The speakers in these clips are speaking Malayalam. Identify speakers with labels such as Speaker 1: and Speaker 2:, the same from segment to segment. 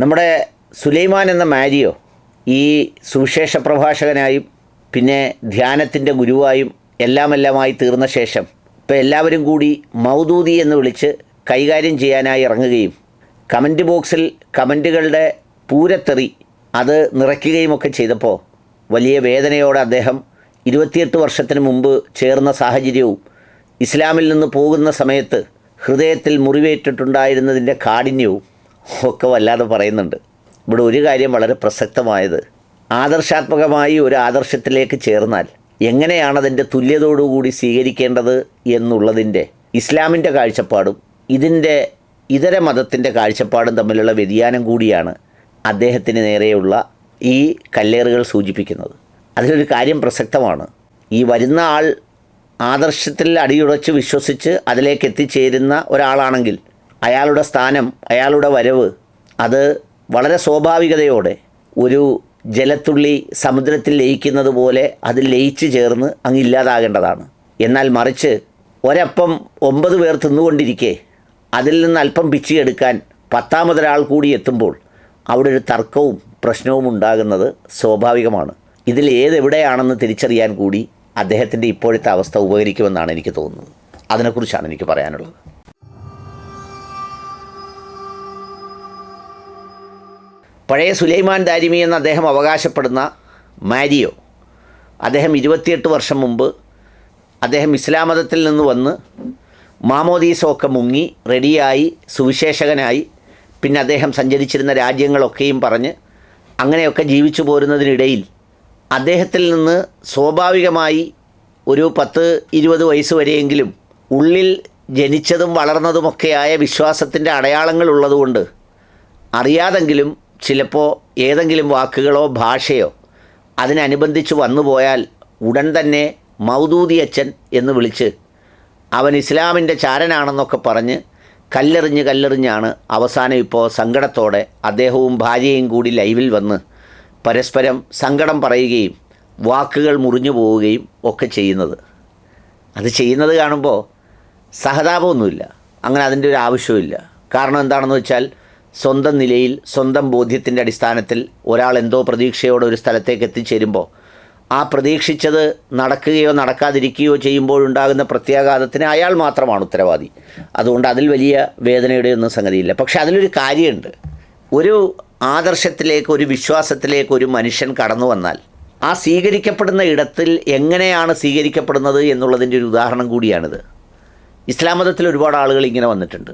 Speaker 1: നമ്മുടെ സുലൈമാൻ എന്ന മാരിയോ ഈ സുവിശേഷ പ്രഭാഷകനായും പിന്നെ ധ്യാനത്തിന്റെ ഗുരുവായും എല്ലാമെല്ലാമായി തീർന്ന ശേഷം ഇപ്പോൾ എല്ലാവരും കൂടി മൗദൂദി എന്ന് വിളിച്ച് കൈകാര്യം ചെയ്യാനായി ഇറങ്ങുകയും കമന്റ് ബോക്സിൽ കമന്റുകളുടെ പൂരത്തെറി അത് നിറയ്ക്കുകയുമൊക്കെ ചെയ്തപ്പോൾ വലിയ വേദനയോടെ അദ്ദേഹം ഇരുപത്തിയെട്ട് വർഷത്തിന് മുമ്പ് ചേർന്ന സാഹചര്യവും ഇസ്ലാമിൽ നിന്ന് പോകുന്ന സമയത്ത് ഹൃദയത്തിൽ മുറിവേറ്റിട്ടുണ്ടായിരുന്നതിന്റെ കാഠിന്യവും ഒക്കെ വല്ലാതെ പറയുന്നുണ്ട്. ഇവിടെ ഒരു കാര്യം വളരെ പ്രസക്തമായത്. ആദർശാത്മകമായി ഒരു ആദർശത്തിലേക്ക് ചേർന്നാൽ എങ്ങനെയാണ് അതിന്റെ തുല്യതയോടുകൂടി സ്വീകരിക്കേണ്ടത് എന്നുള്ളതിന്റെ ഇസ്ലാമിന്റെ കാഴ്ചപ്പാടും ഇതിന്റെ ഇതര മതത്തിന്റെ കാഴ്ചപ്പാടും തമ്മിലുള്ള വ്യതിയാനം കൂടിയാണ് അദ്ദേഹത്തിന് നേരെയുള്ള ഈ കല്ലേറുകൾ സൂചിപ്പിക്കുന്നത്. അതിലൊരു കാര്യം പ്രസക്തമാണ്. ഈ വരുന്ന ആൾ ആദർശത്തിൽ അടിയുടച്ച് വിശ്വസിച്ച് അതിലേക്ക് എത്തിച്ചേരുന്ന ഒരാളാണെങ്കിൽ അയാളുടെ സ്ഥാനം അയാളുടെ വരവ് അത് വളരെ സ്വാഭാവികതയോടെ ഒരു ജലത്തുള്ളി സമുദ്രത്തിൽ ലയിക്കുന്നത് പോലെ അത് ലയിച്ചു ചേർന്ന് അങ്ങ് ഇല്ലാതാകേണ്ടതാണ്. എന്നാൽ മറിച്ച് ഒരപ്പം ഒമ്പത് പേർ തിന്നുകൊണ്ടിരിക്കെ അതിൽ നിന്ന് അല്പം പിച്ചിയെടുക്കാൻ പത്താമതൊരാൾ കൂടി എത്തുമ്പോൾ അവിടെ ഒരു തർക്കവും പ്രശ്നവും ഉണ്ടാകുന്നത് സ്വാഭാവികമാണ്. ഇതിൽ ഏതെവിടെയാണെന്ന് തിരിച്ചറിയാൻ കൂടി അദ്ദേഹത്തിന്റെ ഇപ്പോഴത്തെ അവസ്ഥ ഉപകരിക്കുമെന്നാണ് എനിക്ക് തോന്നുന്നത്. അതിനെക്കുറിച്ചാണ് എനിക്ക് പറയാനുള്ളത്. പഴയ സുലൈമാൻ ദാരിമി എന്ന് അദ്ദേഹം അവകാശപ്പെടുന്ന മാരിയോ. അദ്ദേഹം ഇരുപത്തിയെട്ട് വർഷം മുമ്പ് അദ്ദേഹം ഇസ്ലാം മതത്തിൽ നിന്ന് വന്ന് മാമോദീസമൊക്കെ മുങ്ങി റെഡിയായി സുവിശേഷകനായി പിന്നെ അദ്ദേഹം സഞ്ചരിച്ചിരുന്ന രാജ്യങ്ങളൊക്കെയും പറഞ്ഞ് അങ്ങനെയൊക്കെ ജീവിച്ചു പോരുന്നതിനിടയിൽ അദ്ദേഹത്തിൽ നിന്ന് സ്വാഭാവികമായി ഒരു പത്ത് ഇരുപത് വയസ്സ് വരെയെങ്കിലും ഉള്ളിൽ ജനിച്ചതും വളർന്നതുമൊക്കെയായ വിശ്വാസത്തിന്റെ അടയാളങ്ങൾ ഉള്ളതുകൊണ്ട് അറിയാതെങ്കിലും ചിലപ്പോൾ ഏതെങ്കിലും വാക്കുകളോ ഭാഷയോ അതിനനുബന്ധിച്ച് വന്നു പോയാൽ ഉടൻ തന്നെ മൗദൂദി അച്ഛൻ എന്ന് വിളിച്ച് അവൻ ഇസ്ലാമിന്റെ ചാരനാണെന്നൊക്കെ പറഞ്ഞ് കല്ലെറിഞ്ഞ് കല്ലെറിഞ്ഞാണ് അവസാനം ഇപ്പോൾ സങ്കടത്തോടെ അദ്ദേഹവും ഭാര്യയും കൂടി ലൈവിൽ വന്ന് പരസ്പരം സങ്കടം പറയുകയും വാക്കുകൾ മുറിഞ്ഞു പോവുകയും ഒക്കെ ചെയ്യുന്നത്. അത് ചെയ്യുന്നത് കാണുമ്പോൾ സഹതാപമൊന്നുമില്ല. അങ്ങനെ അതിന്റെ ഒരു ആവശ്യവുമില്ല. കാരണം എന്താണെന്ന് വെച്ചാൽ സ്വന്തം നിലയിൽ സ്വന്തം ബോധ്യത്തിന്റെ അടിസ്ഥാനത്തിൽ ഒരാൾ എന്തോ പ്രതീക്ഷയോടെ ഒരു സ്ഥലത്തേക്ക് എത്തിച്ചേരുമ്പോൾ ആ പ്രതീക്ഷിച്ചത് നടക്കുകയോ നടക്കാതിരിക്കുകയോ ചെയ്യുമ്പോഴുണ്ടാകുന്ന പ്രത്യാഘാതത്തിന് അയാൾ മാത്രമാണ് ഉത്തരവാദി. അതുകൊണ്ട് അതിൽ വലിയ വേദനയുടെ ഒന്നും സംഗതിയില്ല. പക്ഷെ അതിലൊരു കാര്യമുണ്ട്. ഒരു ആദർശത്തിലേക്ക് ഒരു വിശ്വാസത്തിലേക്ക് ഒരു മനുഷ്യൻ കടന്നു വന്നാൽ ആ സ്വീകരിക്കപ്പെടുന്ന ഇടത്തിൽ എങ്ങനെയാണ് സ്വീകരിക്കപ്പെടുന്നത് എന്നുള്ളതിന്റെ ഒരു ഉദാഹരണം കൂടിയാണിത്. ഇസ്ലാം മതത്തിൽ ഒരുപാട് ആളുകൾ ഇങ്ങനെ വന്നിട്ടുണ്ട്.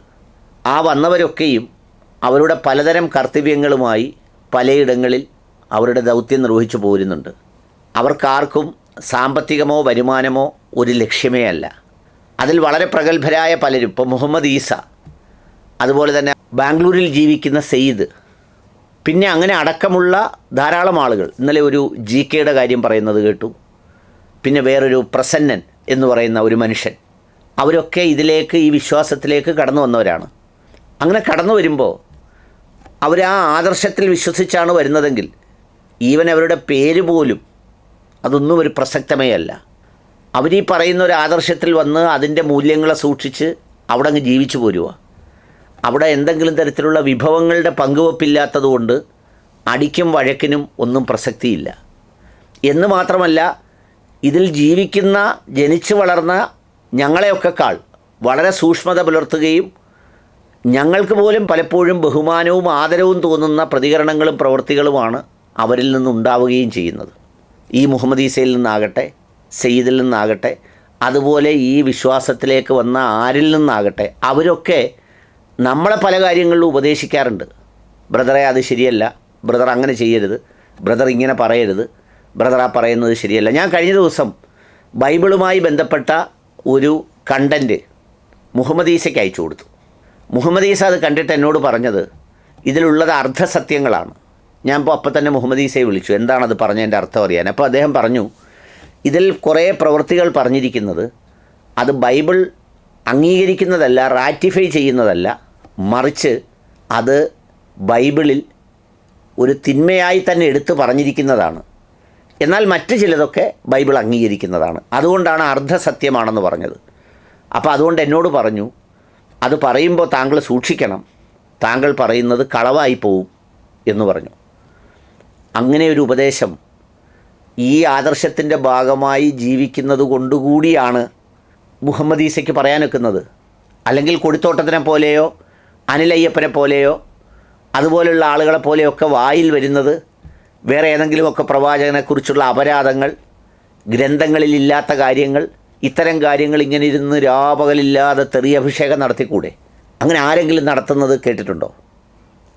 Speaker 1: ആ വന്നവരൊക്കെയും അവരുടെ പലതരം കർത്തവ്യങ്ങളുമായി പലയിടങ്ങളിൽ അവരുടെ ദൗത്യം നിർവഹിച്ചു പോരുന്നുണ്ട്. അവർക്കാർക്കും സാമ്പത്തികമോ വരുമാനമോ ഒരു ലക്ഷ്യമേ അല്ല. അതിൽ വളരെ പ്രഗത്ഭരായ പലരും ഇപ്പോൾ മുഹമ്മദ് ഈസ അതുപോലെ തന്നെ ബാംഗ്ലൂരിൽ ജീവിക്കുന്ന സെയ്ദ് പിന്നെ അങ്ങനെ അടക്കമുള്ള ധാരാളം ആളുകൾ. ഇന്നലെ ഒരു ജി കെയുടെ കാര്യം പറയുന്നത് കേട്ടു. പിന്നെ വേറൊരു പ്രസന്നൻ എന്ന് പറയുന്ന ഒരു മനുഷ്യൻ. അവരൊക്കെ ഇതിലേക്ക് ഈ വിശ്വാസത്തിലേക്ക് കടന്നു വന്നവരാണ്. അങ്ങനെ കടന്നു വരുമ്പോൾ അവർ ആ ആദർശത്തിൽ വിശ്വസിച്ചാണ് വരുന്നതെങ്കിൽ ഈവൻ അവരുടെ പേര് പോലും അതൊന്നും ഒരു പ്രസക്തമേ അല്ല. അവരീ പറയുന്ന ഒരു ആദർശത്തിൽ വന്ന് അതിന്റെ മൂല്യങ്ങളെ സൂക്ഷിച്ച് അവിടെ അങ്ങ് ജീവിച്ചു പോരുക അവിടെ എന്തെങ്കിലും തരത്തിലുള്ള വിഭവങ്ങളുടെ പങ്കുവെപ്പില്ലാത്തതുകൊണ്ട് അടിക്കും വഴക്കിനും ഒന്നും പ്രസക്തിയില്ല. എന്ന് മാത്രമല്ല ഇതിൽ ജീവിക്കുന്ന ജനിച്ചു വളർന്ന ഞങ്ങളെയൊക്കെ കാൾ വളരെ സൂക്ഷ്മത പുലർത്തുകയും ഞങ്ങൾക്ക് പോലും പലപ്പോഴും ബഹുമാനവും ആദരവും തോന്നുന്ന പ്രതികരണങ്ങളും പ്രവൃത്തികളുമാണ് അവരിൽ നിന്നുണ്ടാവുകയും ചെയ്യുന്നത്. ഈ മുഹമ്മദ് ഈസയിൽ നിന്നാകട്ടെ സെയ്ദിൽ നിന്നാകട്ടെ അതുപോലെ ഈ വിശ്വാസത്തിലേക്ക് വന്ന ആരിൽ നിന്നാകട്ടെ അവരൊക്കെ നമ്മളെ പല കാര്യങ്ങളിലും ഉപദേശിക്കാറുണ്ട്. ബ്രദറെ അത് ശരിയല്ല. ബ്രദർ അങ്ങനെ ചെയ്യരുത്. ബ്രദർ ഇങ്ങനെ പറയരുത്. ബ്രദർ ആ പറയുന്നത് ശരിയല്ല. ഞാൻ കഴിഞ്ഞ ദിവസം ബൈബിളുമായി ബന്ധപ്പെട്ട ഒരു കണ്ടന്റ് മുഹമ്മദ് ഈസയ്ക്ക് അയച്ചു കൊടുത്തു. മുഹമ്മദ് ഈസ അത് കണ്ടിട്ട് എന്നോട് പറഞ്ഞത് ഇതിലുള്ളത് അർദ്ധസത്യങ്ങളാണ്. ഞാൻ ഇപ്പോൾ അപ്പം തന്നെ മുഹമ്മദ് ഈസയെ വിളിച്ചു എന്താണത് പറഞ്ഞതിന്റെ അർത്ഥം അറിയാൻ. അപ്പോൾ അദ്ദേഹം പറഞ്ഞു ഇതിൽ കുറേ പ്രവൃത്തികൾ പറഞ്ഞിരിക്കുന്നത് അത് ബൈബിൾ അംഗീകരിക്കുന്നതല്ല റാറ്റിഫൈ ചെയ്യുന്നതല്ല മറിച്ച് അത് ബൈബിളിൽ ഒരു തിന്മയായി തന്നെ എടുത്തു പറഞ്ഞിരിക്കുന്നതാണ്. എന്നാൽ മറ്റ് ചിലതൊക്കെ ബൈബിൾ അംഗീകരിക്കുന്നതാണ്. അതുകൊണ്ടാണ് അർദ്ധസത്യമാണെന്ന് പറഞ്ഞത്. അപ്പോൾ അതുകൊണ്ട് എന്നോട് പറഞ്ഞു അത് പറയുമ്പോൾ താങ്കൾ സൂക്ഷിക്കണം. താങ്കൾ പറയുന്നത് കളവായി പോവും എന്ന് പറഞ്ഞു. അങ്ങനെ ഒരു ഉപദേശം ഈ ആദർശത്തിന്റെ ഭാഗമായി ജീവിക്കുന്നത് കൊണ്ടുകൂടിയാണ് മുഹമ്മദ് ഈസയ്ക്ക് പറയാനൊക്കുന്നത്. അല്ലെങ്കിൽ കൊടിത്തോട്ടത്തിനെ പോലെയോ അനിലയ്യപ്പനെ പോലെയോ അതുപോലുള്ള ആളുകളെ പോലെയൊക്കെ വായിൽ വരുന്നത് വേറെ ഏതെങ്കിലുമൊക്കെ പ്രവാചകനെക്കുറിച്ചുള്ള അപരാധങ്ങൾ ഗ്രന്ഥങ്ങളിലില്ലാത്ത കാര്യങ്ങൾ ഇത്തരം കാര്യങ്ങൾ ഇങ്ങനെ ഇരുന്ന് രാപകലില്ലാതെ തെറിയഭിഷേകം നടത്തിക്കൂടെ? അങ്ങനെ ആരെങ്കിലും നടത്തുന്നത് കേട്ടിട്ടുണ്ടോ?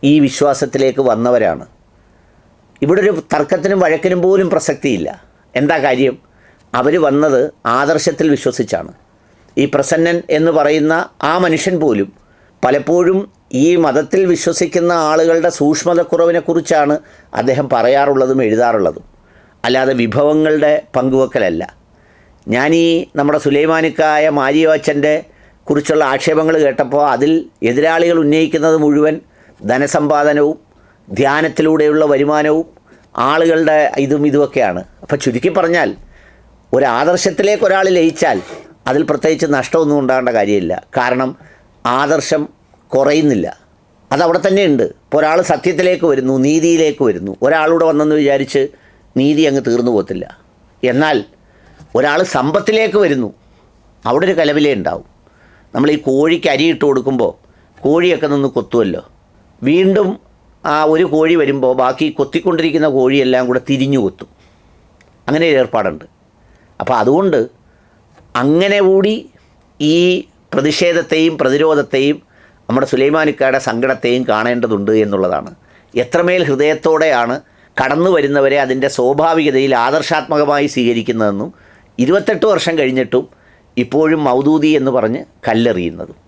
Speaker 1: ഈ വിശ്വാസത്തിലേക്ക് വന്നവരാണ്. ഇവിടെ ഒരു തർക്കത്തിനും വഴക്കിനും പോലും പ്രസക്തിയില്ല. എന്താ കാര്യം? അവർ വന്നത് ആദർശത്തിൽ വിശ്വസിച്ചാണ്. ഈ പ്രസന്നൻ എന്ന് പറയുന്ന ആ മനുഷ്യൻ പോലും പലപ്പോഴും ഈ മതത്തിൽ വിശ്വസിക്കുന്ന ആളുകളുടെ സൂക്ഷ്മതക്കുറവിനെക്കുറിച്ചാണ് അദ്ദേഹം പറയാറുള്ളതും എഴുതാറുള്ളതും. അല്ലാതെ വിഭവങ്ങളുടെ പങ്കുവെക്കലല്ല. ഈ നമ്മുടെ സുലൈമാനിക്കായ മാരിയോച്ചന്റെ കുറിച്ചുള്ള ആക്ഷേപങ്ങൾ കേട്ടപ്പോൾ അതിൽ എതിരാളികൾ ഉന്നയിക്കുന്നത് മുഴുവൻ ധനസമ്പാദനവും ധ്യാനത്തിലൂടെയുള്ള വരുമാനവും ആളുകളുടെ ഇതും ഇതുമൊക്കെയാണ്. അപ്പോൾ ചുരുക്കി പറഞ്ഞാൽ ഒരു ആദർശത്തിലേക്ക് ഒരാൾ ലയിച്ചാൽ അതിൽ പ്രത്യേകിച്ച് നഷ്ടമൊന്നും ഉണ്ടാകേണ്ട കാര്യമില്ല. കാരണം ആദർശം കുറയുന്നില്ല. അതവിടെ തന്നെ ഉണ്ട്. ഇപ്പോൾ ഒരാൾ സത്യത്തിലേക്ക് വരുന്നു നീതിയിലേക്ക് വരുന്നു. ഒരാളൂടെ വന്നെന്ന് വിചാരിച്ച് നീതി അങ്ങ് തീർന്നു പോകത്തില്ല. എന്നാൽ ഒരാൾ സമ്പത്തിലേക്ക് വരുന്നു. അവിടെ ഒരു കലവിലേ ഉണ്ടാവും. നമ്മൾ ഈ കോഴിക്ക് അരി ഇട്ട് കൊടുക്കുമ്പോൾ കോഴിയൊക്കെ നിന്ന് കൊത്തുമല്ലോ വീണ്ടും ആ ഒരു കോഴി വരുമ്പോൾ ബാക്കി കൊത്തിക്കൊണ്ടിരിക്കുന്ന കോഴിയെല്ലാം കൂടെ തിരിഞ്ഞു കൊത്തും. അങ്ങനെ ഒരു ഏർപ്പാടുണ്ട്. അപ്പോൾ അതുകൊണ്ട് അങ്ങനെ കൂടി ഈ പ്രതിഷേധത്തെയും പ്രതിരോധത്തെയും നമ്മുടെ സുലൈമാനിക്കയുടെ സങ്കടത്തെയും കാണേണ്ടതുണ്ട് എന്നുള്ളതാണ്. എത്രമേൽ ഹൃദയത്തോടെയാണ് കടന്നു വരുന്നവരെ അതിന്റെ സ്വാഭാവികതയിൽ ആദർശാത്മകമായി സ്വീകരിക്കുന്നതെന്നും ഇരുപത്തെട്ട് വർഷം കഴിഞ്ഞിട്ടും ഇപ്പോഴും മൗദൂദി എന്ന് പറഞ്ഞ് കല്ലെറിയുന്നതും.